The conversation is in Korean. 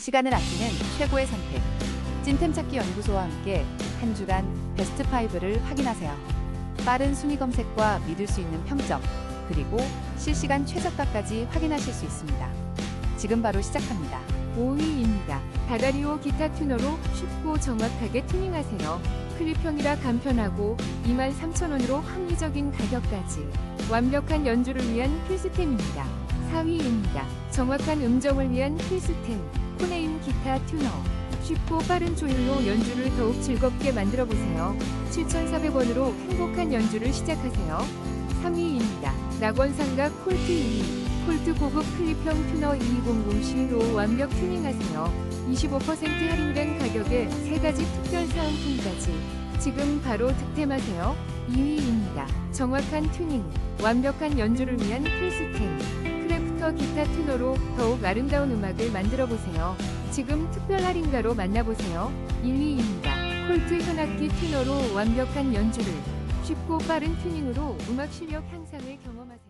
시간을 아끼는 최고의 선택. 찐템 찾기 연구소와 함께 한 주간 베스트 5를 확인하세요. 빠른 순위 검색과 믿을 수 있는 평점, 그리고 실시간 최저가까지 확인하실 수 있습니다. 지금 바로 시작합니다. 5위입니다. 다다리오 기타 튜너로 쉽고 정확하게 튜닝하세요. 클립형이라 간편하고 23,000원으로 합리적인 가격까지 완벽한 연주를 위한 필수템입니다. 4위입니다. 정확한 음정을 위한 필수템 코네임 기타 튜너 쉽고 빠른 조율로 연주를 더욱 즐겁게 만들어 보세요. 7,400원으로 행복한 연주를 시작하세요. 3위입니다. 낙원상각 콜트 2위 콜트 고급 클립형 튜너 2200C로 완벽 튜닝하세요. 25% 할인된 가격에 세 가지 특별 사은품까지 지금 바로 득템하세요. 2위입니다. 정확한 튜닝, 완벽한 연주를 위한 필수템. 기타 튜너로 더욱 아름다운 음악을 만들어 보세요. 지금 특별 할인가로 만나보세요. 1위입니다. 콜트 현악기 튜너로 완벽한 연주를 쉽고 빠른 튜닝으로 음악 실력 향상을 경험하세요.